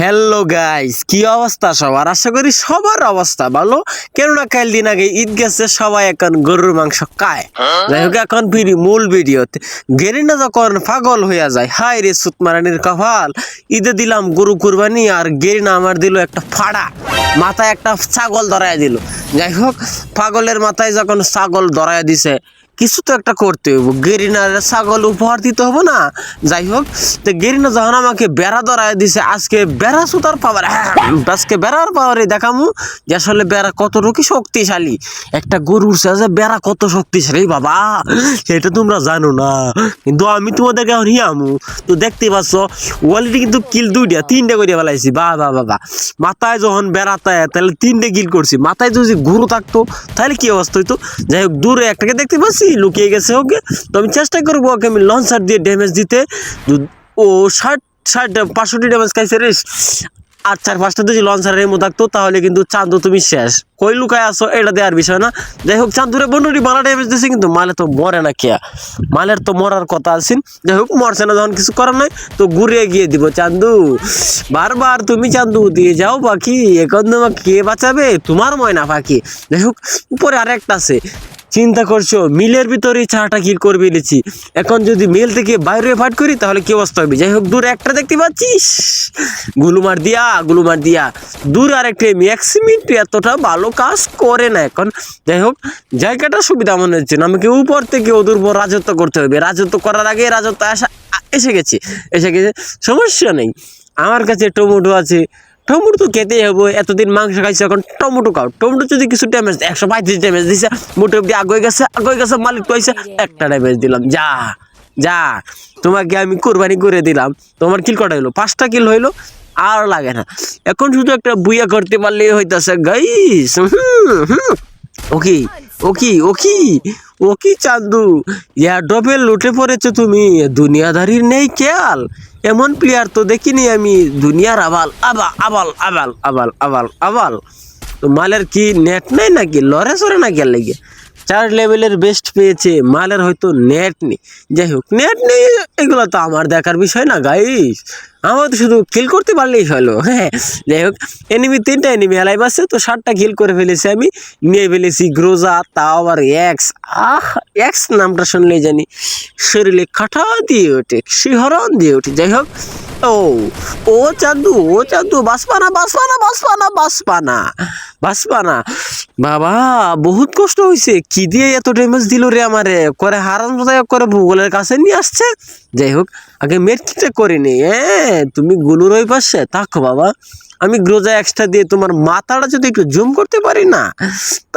Hello guys কি অবস্থা সবার? আশা করি সবার অবস্থা ভালো। কেননা কাল দিন আগে ঈদ গেছে সবাই এখন গরুর মাংস খায়। যাই হোক এখন ফিরি মূল ভিডিওতে। গেরিনা যখন পাগল হইয়া যায় হাই রে সুতমারানির কপাল। ঈদে দিলাম গরু কুরবানি আর গেরিনা আমার দিল একটা ফাড়া। মাথায় একটা ছাগল ধরায় দিল। যাই হোক পাগলের মাথায় যখন ছাগল ধরায় দিছে কিছু তো একটা করতে হইব। গেরিনার ছাগল উপহার দিতে হব না? যাই হোক, তো গেরিনা যখন আমাকে বেড়া ধরায় দিছে, আজকে বেড়া সুতার পাওয়ার আজকে বেড়ার পাওয়ারে দেখামু যে আসলে বেড়া কতটুকু শক্তিশালী। একটা গরুর সাজে বেড়া কত শক্তিশালী বাবা, সেটা তোমরা জানো না। কিন্তু আমি তোমাদেরকে এখন হিয়ামু। তো দেখতে পাচ্ছ অলরেডি কিন্তু কিল দুইটা, তিনটা করে ফেলাইছি। বা বা বাবা মাথায় যখন বেড়াতে তাহলে তিনটে কিল করছি। মাথায় যদি গরু থাকতো, তাহলে কি অবস্থা হইতো? যাই হোক, দূরে একটাকে দেখতে পাচ্ছি? লুকিয়ে গেছে ওকে। তো আমি চেষ্টা করব ওকে আমি লঞ্চার দিয়ে ড্যামেজ দিতে। ও ষাট ষাট, পাঁচষট্টি ড্যামেজ খাইছে রে। আর চার পাঁচটা যদি লঞ্চারের এমো থাকতো, তাহলে কিন্তু চান্দু তুমি শেষ। কই লুকায় আসো এটা দেওয়ার বিষয় না। যাই হোক, চান্দুরে বন্ডুরি বালা ড্যামেজ দিছে, কিন্তু মালে তো মরে না খেয়া মালের তো মরার কথা আছে। যাই হোক, মরছে না যখন কিছু করার নাই। তো ঘুরে গিয়ে দিব চান্দু। বারবার তুমি চান্দু দিয়ে যাও পাখি এখন তোমাকে কে বাঁচাবে? তোমার ময়না পাখি। যাই হোক, উপরে আরেকটা আছে। চিন্তা করছ, মিলের ভিতরে চাটা কিল করে ফেলেছি এখন যদি মিল থেকে বাইরে ফাট করি, তাহলে কি অবস্থা হবে? যাই হোক, দূর একটা দেখতে পাচ্ছিস গুলুমার দিয়া গুলুমার দিয়া। দূর আরেকটা ম্যাক্সিমিট এতটা ভালো কাজ করে না এখন। যাই হোক, জায়গাটা সুবিধা মনে হচ্ছে না। আমাকে উপর থেকে ওদের উপর রাজত্ব করতে হবে। রাজত্ব করার আগে রাজত্ব আসা এসে গেছে। এসে গেছে, সমস্যা নেই। আমার কাছে টমেটো আছে টমেটো তো খেতেই হবে, এতদিন মাংস খাইছে, এখন টমেটো খাও। টমেটো যদি কিছু ড্যামেজ একশো পঁয়ত্রিশ ড্যামেজ দিছে, মোটে অব্দি আগে গেছে আগে গেছে, মালিক কইছে একটা ড্যামেজ দিলাম। যা যা, তোমাকে আমি কোরবানি করে দিলাম। তোমার কিল কটা হইল? পাঁচটা কিল হইল, আর লাগে না। এখন শুধু একটা বুইয়া করতে পারলেই হইতাছে গাইস ওকি ওকি ওকি ওকি চান্দু? ডবেল লুটে পড়েছো তুমি। দুনিয়াদারির নেই কেয়াল এমন প্লেয়ার তো দেখিনি আমি। দুনিয়ার আবাল, আবা আবাল আবাল আবাল আবাল আবাল। তো মালের কি নেট নেই নাকি? লড়ে সরে না গেল লেগে? চার লেভেলের বেস্ট পেয়েছে, মালের হয়তো নেট নেই। যাই হোক নেট নেই, এগুলো তো আমার দেখার বিষয় না গাইস আমার তো শুধু কিল করতে পারলেই হলো হ্যাঁ। যাই হোক এনিমি তিনটা এনিমি এলাই বাসে তো ষাটটা কিল করে ফেলেছি আমি। নিয়ে ফেলেছি গ্রোজা তাও আবার এক্স আহ এক্স নামটা শুনলেই জানি, শরীরে কাঠা দিয়ে ওঠে, শিহরণ দিয়ে ওঠে। যাই হোক, ও ও চান্দু ও চান্দু বাসপানা বাসপানা বাসপানা বাসপানা বাসপানা বাবা, বহুত কষ্ট হয়েছে কি দিয়ে এত ড্যামেজ দিল রে আমারে? করে হারান করে ভূগোলের কাছে নিয়ে আসছে? যাই হোক, আগে মেটকিটা করিনি হ্যাঁ? তুমি গুলুর ওই পাশে থাকো বাবা। আমি গ্রোজা এক্সট্রা দিয়ে তোমার মাথাটা যদি একটু জুম করতে পারি না,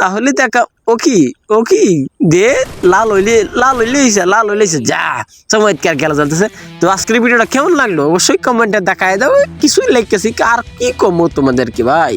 তাহলে দেখা ও কি ও কি? দে, লাল হইলে লাল হইলে লাল হইলে যা, চমৎকার খেলা চলতেছে। তো আজকের ভিডিওটা কেমন লাগল? অবশ্যই কমেন্টে দেখায় দাও, কিছুই লেগেছি আর কি কমো তোমাদেরকে ভাই?